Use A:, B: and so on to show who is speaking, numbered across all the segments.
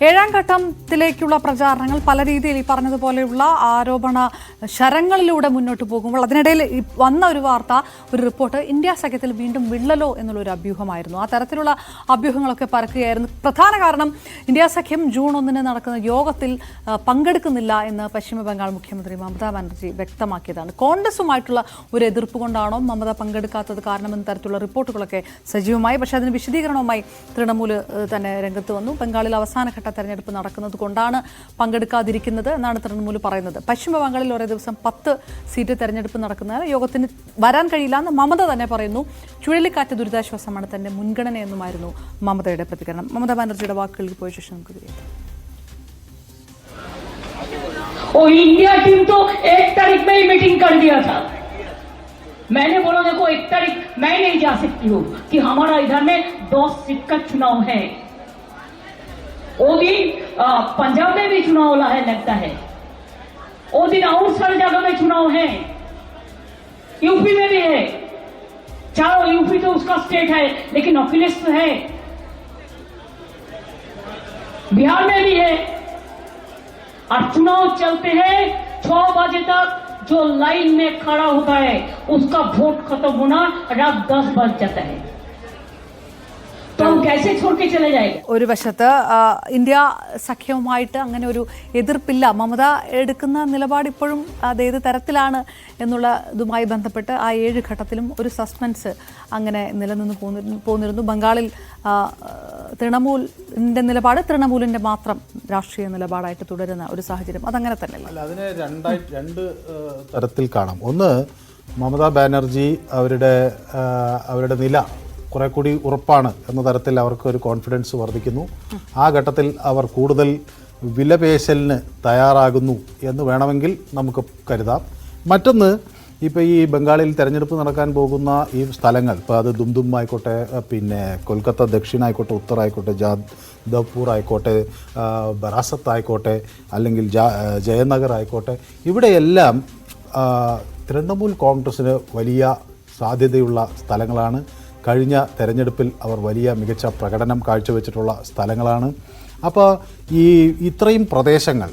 A: ഏഴാം ഘട്ടത്തിലേക്കുള്ള പ്രചാരണങ്ങൾ പല രീതിയിൽ ഈ പറഞ്ഞതുപോലെയുള്ള ആരോപണ ശരങ്ങളിലൂടെ മുന്നോട്ട് പോകുമ്പോൾ അതിനിടയിൽ വന്ന ഒരു വാർത്ത ഒരു റിപ്പോർട്ട് ഇന്ത്യ സഖ്യത്തിൽ വീണ്ടും വിള്ളലോ എന്നുള്ളൊരു അഭ്യൂഹമായിരുന്നു. ആ തരത്തിലുള്ള അഭ്യൂഹങ്ങളൊക്കെ പരക്കുകയായിരുന്നു. പ്രധാന കാരണം ഇന്ത്യ സഖ്യം ജൂൺ ഒന്നിന് നടക്കുന്ന യോഗത്തിൽ പങ്കെടുക്കുന്നില്ല എന്ന് പശ്ചിമ ബംഗാൾ മുഖ്യമന്ത്രി മമതാ ബാനർജി വ്യക്തമാക്കിയതാണ്. കോൺഗ്രസുമായിട്ടുള്ള ഒരു എതിർപ്പ് കൊണ്ടാണോ മമത പങ്കെടുക്കാത്തത് കാരണമെന്ന തരത്തിലുള്ള റിപ്പോർട്ടുകളൊക്കെ സജീവമായി പക്ഷേ അതിന് വിശദീകരണവുമായി തൃണമൂൽ തന്നെ രംഗത്ത് വന്നു. ബംഗാളിൽ അവസാനഘട്ട തെരഞ്ഞെടുപ്പ് നടക്കുന്നത് കൊണ്ടാണ് പങ്കെടുക്കാതിരിക്കുന്നത് എന്നാണ് തൃണമൂല് പറയുന്നത് പശ്ചിമ ബംഗാളിൽ ഒരേ ദിവസം പത്ത് സീറ്റ് തെരഞ്ഞെടുപ്പ് നടക്കുന്നതിനാൽ യോഗത്തിന് വരാൻ കഴിയില്ല എന്ന് മമത തന്നെ പറയുന്നു ചുഴലിക്കാറ്റ് ദുരിതാശ്വാസമാണ് തന്റെ മുൻഗണനയെന്നുമായിരുന്നു മമതയുടെ പ്രതികരണം മമതാ ബാനർജിയുടെ വാക്കുകളിൽ പോയ ശേഷം നമുക്ക് വിലയിരുത്താം
B: वो इंडिया टीम तो एक तारीख में ही मीटिंग कर दिया था मैंने बोला देखो एक तारीख मैं नहीं जा सकती हूँ कि हमारा इधर में दस सीट का चुनाव है वो अ, पंजाब में भी चुनाव वाला लगता है वो दिन और सारी जगह में चुनाव है यूपी में भी है चारों यूपी तो उसका स्टेट है लेकिन अखिलेश तो है बिहार में भी है और चुनाव चलते हैं छह बजे तक जो लाइन में खड़ा होता है उसका वोट खत्म होना रात दस बज जाता है
A: ഒരു വശത്ത് ഇന്ത്യ സഖ്യവുമായിട്ട് അങ്ങനെ ഒരു എതിർപ്പില്ല. മമത എടുക്കുന്ന നിലപാട് ഇപ്പോഴും അത് ഏത് തരത്തിലാണ് എന്നുള്ള ഇതുമായി ബന്ധപ്പെട്ട് ആ ഏഴ് ഘട്ടത്തിലും ഒരു സസ്പെൻസ് അങ്ങനെ നിലനിന്ന് പോന്നിരുന്നു പോന്നിരുന്നു. ബംഗാളിൽ തൃണമൂലിന്റെ നിലപാട് തൃണമൂലിന്റെ മാത്രം രാഷ്ട്രീയ നിലപാടായിട്ട് തുടരുന്ന ഒരു സാഹചര്യം. അതങ്ങനെ തന്നെ
C: അല്ല അതിനെ രണ്ടായി രണ്ട് തരത്തിൽ കാണാം. ഒന്ന് മമതാ ബാനർജി അവരുടെ അവരുടെ നില കുറെ കൂടി ഉറപ്പാണ് എന്ന തരത്തിൽ അവർക്ക് ഒരു കോൺഫിഡൻസ് വർദ്ധിക്കുന്നു. ആ ഘട്ടത്തിൽ അവർ കൂടുതൽ വിലപേശലിന് തയ്യാറാകുന്നു എന്ന് വേണമെങ്കിൽ നമുക്ക് കരുതാം. മറ്റൊന്ന് ഇപ്പോൾ ഈ ബംഗാളിൽ തിരഞ്ഞെടുപ്പ് നടക്കാൻ പോകുന്ന ഈ സ്ഥലങ്ങൾ ഇപ്പോൾ അത് ദുംദും ആയിക്കോട്ടെ പിന്നെ കൊൽക്കത്ത ദക്ഷിണായിക്കോട്ടെ ഉത്തറായിക്കോട്ടെ ജാദവ്പൂർ ആയിക്കോട്ടെ ബറാസത്ത് ആയിക്കോട്ടെ അല്ലെങ്കിൽ ജയനഗർ ആയിക്കോട്ടെ ഇവിടെയെല്ലാം തൃണമൂൽ കോൺഗ്രസ്സിന് വലിയ സാധ്യതയുള്ള സ്ഥലങ്ങളാണ്. കഴിഞ്ഞ തെരഞ്ഞെടുപ്പിൽ അവർ വലിയ മികച്ച പ്രകടനം കാഴ്ചവെച്ചിട്ടുള്ള സ്ഥലങ്ങളാണ്. അപ്പോൾ ഈ ഇത്രയും പ്രദേശങ്ങൾ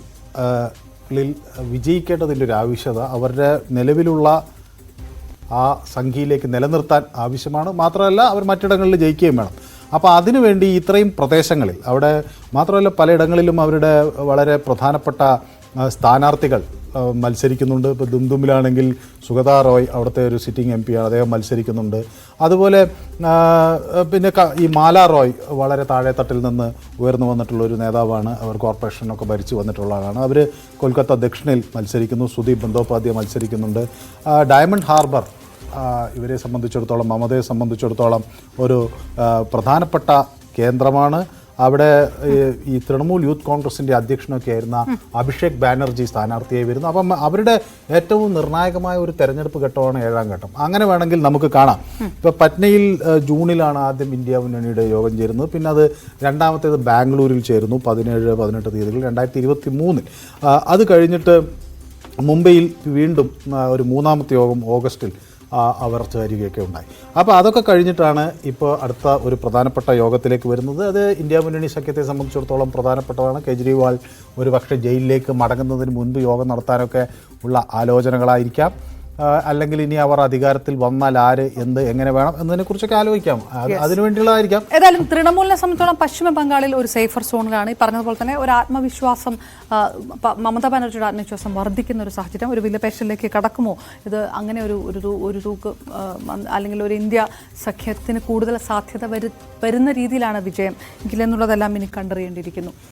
C: വിജയിക്കേണ്ടതിന്റെ ഒരു ആവശ്യകത അവരുടെ നിലവിലുള്ള ആ സംഖ്യയിലേക്ക് നിലനിർത്താൻ ആവശ്യമാണ്. മാത്രമല്ല അവർ മറ്റിടങ്ങളിൽ ജയിക്കുകയും വേണം. അപ്പോൾ അതിനുവേണ്ടി ഇത്രയും പ്രദേശങ്ങളിൽ അവിടെ മാത്രമല്ല പലയിടങ്ങളിലും അവരുടെ വളരെ പ്രധാനപ്പെട്ട സ്ഥാനാർത്ഥികൾ മത്സരിക്കുന്നുണ്ട്. ഇപ്പോൾ ദുംദുമിലാണെങ്കിൽ സുഗതാ റോയ് അവിടുത്തെ ഒരു സിറ്റിംഗ് എം പിയാണ് അദ്ദേഹം മത്സരിക്കുന്നുണ്ട്. അതുപോലെ പിന്നെ ഈ മാല റോയ് വളരെ താഴെത്തട്ടിൽ നിന്ന് ഉയർന്നു വന്നിട്ടുള്ള ഒരു നേതാവാണ്. അവർ കോർപ്പറേഷനൊക്കെ ഭരിച്ചു വന്നിട്ടുള്ള ആളാണ്. അവർ കൊൽക്കത്ത ദക്ഷിണിൽ മത്സരിക്കുന്നു. സുദീപ് ബന്ദോപാധ്യായ മത്സരിക്കുന്നുണ്ട്. ഡയമണ്ട് ഹാർബർ ഇവരെ സംബന്ധിച്ചിടത്തോളം മമതയെ സംബന്ധിച്ചിടത്തോളം ഒരു പ്രധാനപ്പെട്ട കേന്ദ്രമാണ്. അവിടെ ഈ, തൃണമൂൽ യൂത്ത് കോൺഗ്രസിന്റെ അധ്യക്ഷനൊക്കെ ആയിരുന്ന അഭിഷേക് ബാനർജി സ്ഥാനാർത്ഥിയായി വരുന്നു. അപ്പം അവരുടെ ഏറ്റവും നിർണായകമായ ഒരു തെരഞ്ഞെടുപ്പ് ഘട്ടമാണ് ഏഴാം ഘട്ടം. അങ്ങനെ വേണമെങ്കിൽ നമുക്ക് കാണാം. ഇപ്പൊ പറ്റ്നയിൽ ജൂണിലാണ് ആദ്യം ഇന്ത്യ മുന്നണിയുടെ യോഗം ചേരുന്നത്. പിന്നെ അത് രണ്ടാമത്തേത് ബാംഗ്ലൂരിൽ ചേരുന്നു പതിനേഴ് പതിനെട്ട് തീയതികൾ രണ്ടായിരത്തി ഇരുപത്തി മൂന്നിൽ അത് കഴിഞ്ഞിട്ട് മുംബൈയിൽ വീണ്ടും ഒരു മൂന്നാമത്തെ യോഗം ഓഗസ്റ്റിൽ അവർ ചേരുകയൊക്കെ ഉണ്ടായി. അപ്പോൾ അതൊക്കെ കഴിഞ്ഞിട്ടാണ് ഇപ്പോൾ അടുത്ത ഒരു പ്രധാനപ്പെട്ട യോഗത്തിലേക്ക് വരുന്നത്. അത് ഇന്ത്യ മുന്നണി സഖ്യത്തെ സംബന്ധിച്ചിടത്തോളം പ്രധാനപ്പെട്ടതാണ്. കെജ്രിവാൾ ഒരു പക്ഷേ ജയിലിലേക്ക് മടങ്ങുന്നതിന് മുൻപ് യോഗം നടത്താനൊക്കെ ഉള്ള ആലോചനകളായിരിക്കാം. അല്ലെങ്കിൽ ഇനി അവർ അധികാരത്തിൽ വന്നാൽ ആര് എന്ത് എങ്ങനെ വേണം എന്നതിനെ കുറിച്ചൊക്കെ ആലോചിക്കാം അത് അതിനുവേണ്ടിയുള്ളതായിരിക്കാം.
A: ഏതായാലും തൃണമൂലിനെ സംബന്ധിച്ചോളം പശ്ചിമ ബംഗാളിൽ ഒരു സേഫർ സോണിലാണ് ഈ പറഞ്ഞതുപോലെ തന്നെ ഒരു ആത്മവിശ്വാസം മമത ബാനർജിയുടെ ആത്മവിശ്വാസം വർദ്ധിക്കുന്ന ഒരു സാഹചര്യം. ഒരു വിലപേശലിലേക്ക് കടക്കുമോ? ഇത് അങ്ങനെ ഒരു ഒരു ഒരു തൂക്ക് അല്ലെങ്കിൽ ഒരു ഇന്ത്യ സഖ്യത്തിന് കൂടുതൽ സാധ്യത വരു വരുന്ന രീതിയിലാണ് വിജയം. എങ്കിലെന്നുള്ളതെല്ലാം ഇനി കണ്ടറിയേണ്ടിയിരിക്കുന്നു.